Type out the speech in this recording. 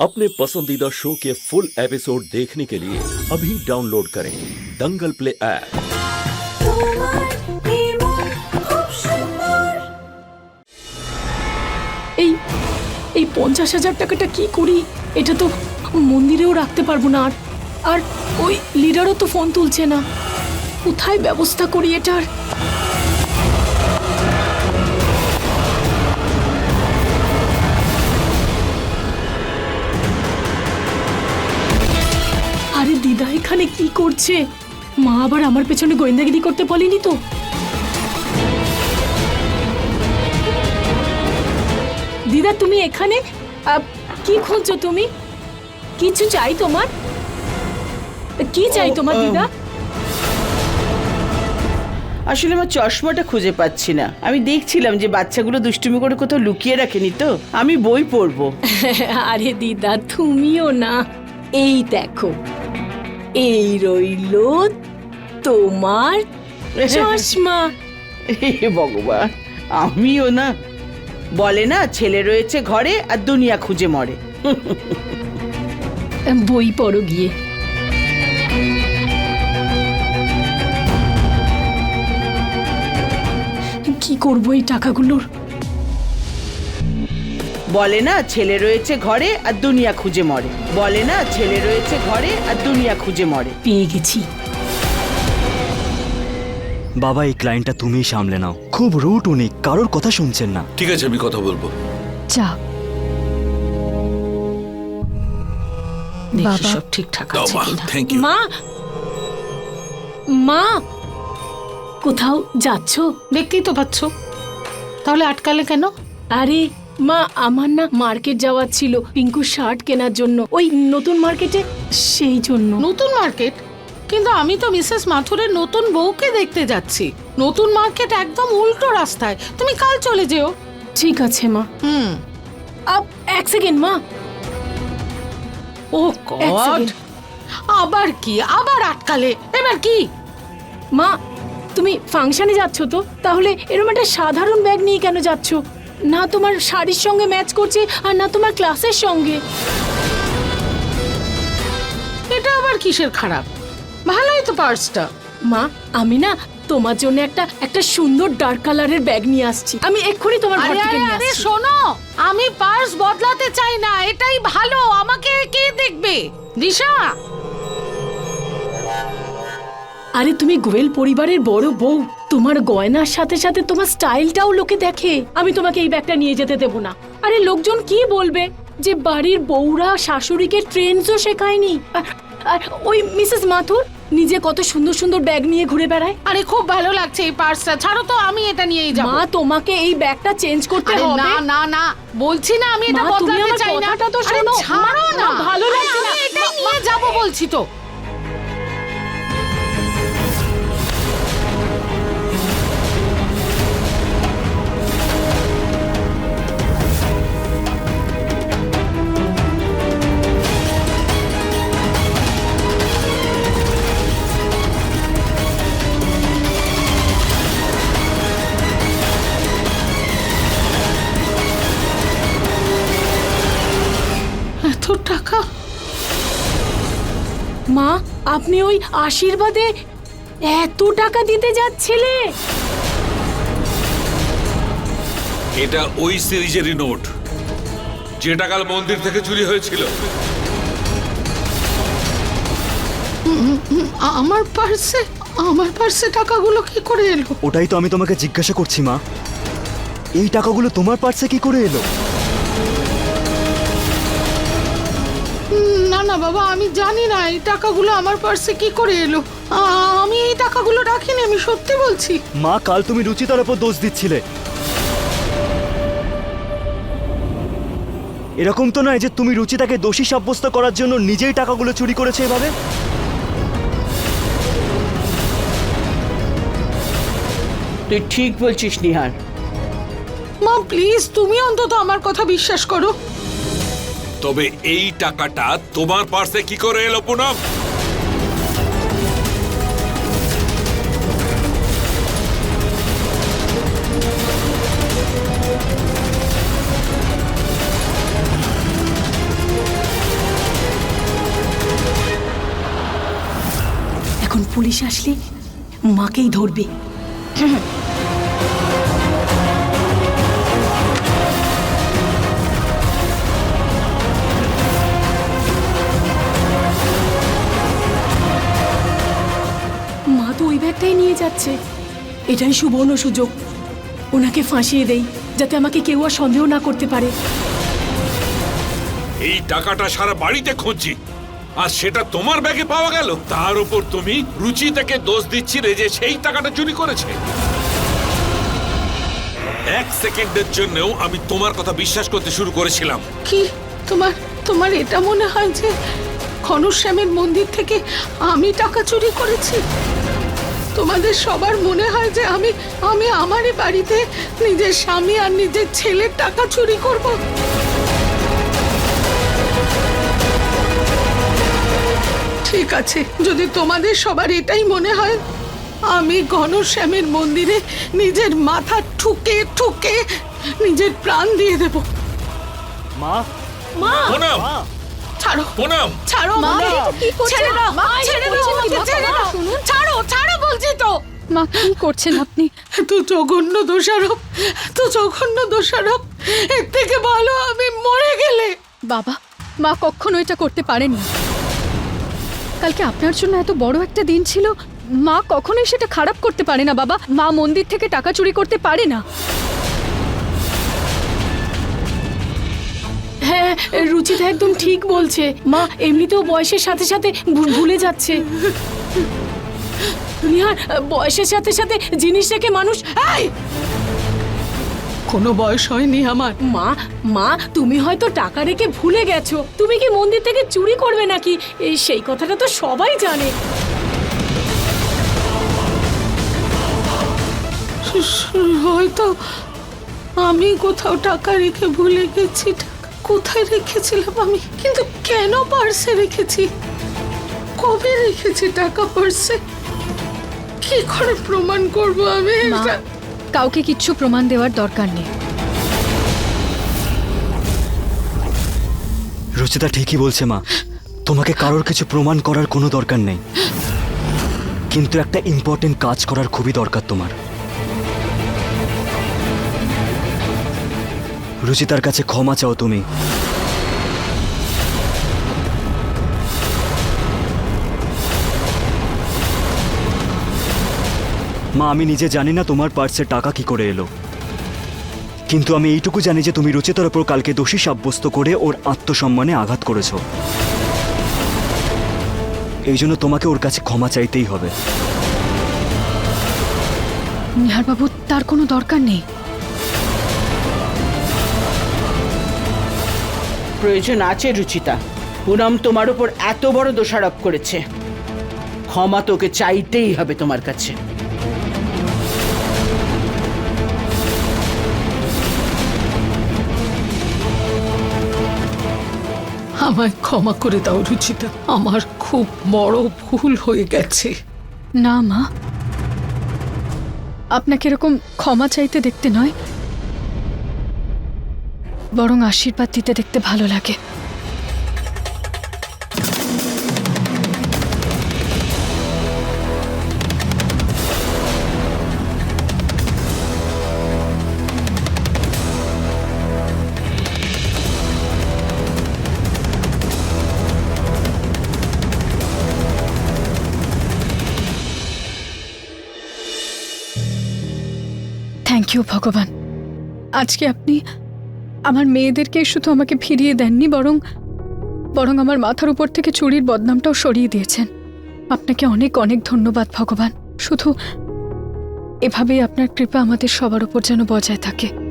अपने पसंदीदा शो के फुल एपिसोड देखने के लिए अभी डाउनलोड करें दंगल प्ले ऐप তোমার নির্মল খুব সুন্দর এই এই পঞ্চাশ হাজার টাকাটা কি করি এটা তো মন্দিরেও রাখতে পারবো না আর আর ওই লিডারও তো ফোন তুলছে না কোথায় ব্যবস্থা করি এটার এখানে কি করছে? মা আবার আমার পেছনে গোয়েন্দাগিরি করতে বলেনি তো? দিদা তুমি এখানে? কি খুঁজছো তুমি? কিছু চাই তোমার? কি চাই তোমার দিদা? আসলে আমার চশমাটা খুঁজে পাচ্ছি না। আমি দেখছিলাম যে বাচ্চাগুলো দুষ্টুমি করে কোথাও লুকিয়ে রাখেনি তো। আমি বই পড়ব। আরে দিদা তুমিও না। এই দেখো এই রইল তোমার চশমা। হে ভগবান আমিও না। বলে না ছেলে রয়েছে ঘরে আর দুনিয়া খুঁজে মরে। বই পড়ো গিয়ে। কি করব এই টাকাগুলোর? বলে না ছেলে রয়েছে ঘরে আর দুনিয়া খুঁজে মরে। বলে না ছেলে রয়েছে ঘরে আর দুনিয়া খুঁজে মরে। পেয়ে গেছি। বাবা এই ক্লায়েন্টটা তুমিই সামলে নাও। খুব রুট উনি কারোর কথা শুনছেন না। ঠিক আছে আমি কথা বলব। দেখি বাবা। সব ঠিকঠাক আছে কিনা। মা! মা! কোথাও যাচ্ছ? দেখতেই তো পাচ্ছ। তাহলে আটকালে কেন? আরে মা আমার না মার্কেট যাওয়ার ছিল পিঙ্কু শার্ট কেনার জন্য। ওই নতুন মার্কেটে সেই জন্য। নতুন মার্কেট কিন্তু আমি তো মিসেস মাথুরের নতুন বউকে দেখতে যাচ্ছি। নতুন মার্কেট একদম উল্টো রাস্তায়। তুমি কাল চলে যেও। ঠিক আছে মা। হুম। আপ এক সেকেন্ড মা। ও এক গড। আবার কি? আবার আটকালে। এবার কি? মা তুমি ফাংশনে যাচ্ছ তো? তাহলে এরকম একটা সাধারণ ব্যাগ নিয়ে কেন যাচ্ছ? না তোমার শাড়ির সঙ্গে ম্যাচ করছে আর না তোমার ক্লাসের সঙ্গে। এটা আবার কিসের খারাপ? ভালোই তো পার্সটা। মা আমি না তোমার জন্য একটা একটা সুন্দর ডার্ক কালারের ব্যাগ নিয়ে আসছি। আমি এক্ষুনি তোমার ঘর থেকে নিয়ে আসছি। শোনো আমি পার্স বদলাতে চাই না এটাই ভালো আমাকে কে দেখবে? দিশা! আরে তুমি গোয়েল পরিবারের বড় বউ। তোমার গয়নার সাথে সাথে তোমার স্টাইলটাও লোকে দেখে। আমি তোমাকে এই ব্যাগটা নিয়ে যেতে দেবো না। আরে লোকজন কি বলবে? যে বাড়ির বউরা শাশুড়িকে ট্রেন্ডসও শেখায়নি। আর- ওই মিসেস মাথুর নিজে কত সুন্দর সুন্দর ব্যাগ নিয়ে ঘুরে বেড়ায়। আরে খুব ভালো লাগছে এই পার্সটা। ছাড়ো তো আমি এটা নিয়েই যাব। মা তোমাকে এই ব্যাগটা চেঞ্জ করতে হবে? না না না বলছি না আমি এটা বদলাতে চাই না। তো শোনো। ছাড়ো না। ভালো লাগছে না। এটাই নিয়ে যাব বলছি তো। মা আপনি ওই আশীর্বাদে এত টাকা দিতে যাচ্ছিলে? এটা ওই সিরিজেরই নোট। যেটা কাল মন্দির থেকে চুরি হয়েছিল। আমার পার্সে আমার পার্সে টাকাগুলো কি করে এলো? ওটাই তো আমি তোমাকে জিজ্ঞাসা করছি মা। এই টাকাগুলো তোমার পার্সে কি করে এলো? না বাবা আমি জানি না এই টাকাগুলো আমার পার্সে কি করে এলো। আমি এই টাকাগুলো রাখিনি আমি সত্যি বলছি। মা কাল তুমি রুচিতার ওপর দোষ দিচ্ছিলে। এরকম তো নয় যে তুমি রুচিতাকে দোষী সাব্যস্ত করার জন্য নিজেই টাকাগুলো চুরি করেছে এভাবে? তুই ঠিক বলছিস নিহার। মা প্লিজ তুমি অন্তত আমার কথা বিশ্বাস করো। তবে এই টাকাটা তোমার পার্সে কি করে এলো পুনম? এখন পুলিশ আসলে মাকেই ধরবে। যাচ্ছে। এটাই সুবর্ণ সুযোগ। ওনাকে ফাঁসিয়ে দেই যাতে আমাকে কেউ আর সন্দেহ না করতে পারে। এই টাকাটা সারা বাড়িতে খুঁজছি। আর সেটা তোমার ব্যাগে পাওয়া গেল। তার উপর তুমি রুচিতাকে দোষ দিচ্ছিলে যে সেই টাকাটা চুরি করেছে। এক সেকেন্ডের জন্যও আমি তোমার কথা বিশ্বাস করতে শুরু করেছিলাম। কি? তোমার তোমার এটা মনে হয় যে ঘনশ্যামের মন্দির থেকে আমি টাকা চুরি করেছি? তোমাদের সবার মনে হয় যে আমি আমি আমারই বাড়িতে নিজের স্বামী আর নিজের ছেলের টাকা চুরি করব? ঠিক আছে যদি তোমাদের সবার এটাই মনে হয় আমি ঘনশ্যামের মন্দিরে নিজের মাথা ঠুকে ঠুকে নিজের প্রাণ দিয়ে দেব। মা? মা! ছাড়ো। পুনম ছাড়ো মা, কি ছেড়ে দাও মা, ছেড়ে দাও আমাকে, ছেড়ে দাও। শুনুন। ছাড়ো ছাড়ো বলছি তো। মা কি করছেন আপনি? এত জঘন্য দোষারোপ এত জঘন্য দোষারোপ। এর থেকে ভালো আমি মরে গেলে। বাবা মা কখনো এটা করতে পারেননি। কালকে আপনার জন্য এত বড় একটা দিন ছিল। মা কখনোই সেটা খারাপ করতে পারে না বাবা। মা মন্দির থেকে টাকা চুরি করতে পারে না। রুচিতা একদম ঠিক বলছে। মা, এমনিতেও বয়সের সাথে সাথে ভুলে যাচ্ছে। নিহার বয়সের সাথে সাথে জিনিস রেখে মানুষ কোনো বয়স হয়নি আমার। মা মা, তুমি হয়তো টাকা রেখে ভুলে গেছো। তুমি কি মন্দির থেকে চুরি করবে নাকি? এই সেই কথাটা তো সবাই জানে। হয়তো আমি কোথাও টাকা রেখে ভুলে গেছি কোথায় রেখেছিলাম আমি? কিন্তু কেন পার্সে রেখেছি? কবে রেখেছি টাকা পার্সে? কি করে প্রমাণ করব আমি মা এটা? কাউকে কিচ্ছু প্রমাণ দেওয়ার দরকার নেই। রুচিতা ঠিকই বলছে মা। তোমাকে কারোর কিছু প্রমাণ করার কোনো দরকার নেই। কিন্তু একটা ইম্পর্টেন্ট কাজ করার খুবই দরকার তোমার। রুচিতার কাছে ক্ষমা চাও তুমি। মা, আমি নিজে জানি না তোমার পার্সে টাকা কি করে এলো। কিন্তু আমি এইটুকু জানি যে তুমি রুচিতার ওপর কালকে দোষী সাব্যস্ত করে ওর আত্মসম্মানে আঘাত করেছ। এই জন্য তোমাকে ওর কাছে ক্ষমা চাইতেই হবে। নিহারবাবু, তার কোনো দরকার নেই। প্রয়োজন আছে রুচিতা। পুনম তোমার উপর এত বড় দোষারোপ করেছে। ক্ষমা তোকে চাইতেই হবে তোমার কাছে। আমায় ক্ষমা করে দাও রুচিতা। আমার খুব বড় ভুল হয়ে গেছে। না মা। আপনাকে এরকম ক্ষমা চাইতে দেখতে নয়। বরং আশীর্বাদ দিতে দেখতে ভালো লাগে। থ্যাংক ইউ ভগবান। আজকে আপনি আমার মেয়েদেরকে শুধু আমাকে ফিরিয়ে দেননি, বরং বরং আমার মাথার উপর থেকে চুরির বদনামটাও সরিয়ে দিয়েছেন। আপনাকে অনেক অনেক ধন্যবাদ, ভগবান। শুধু এভাবেই আপনার কৃপা আমাদের সবার উপর যেন বজায় থাকে।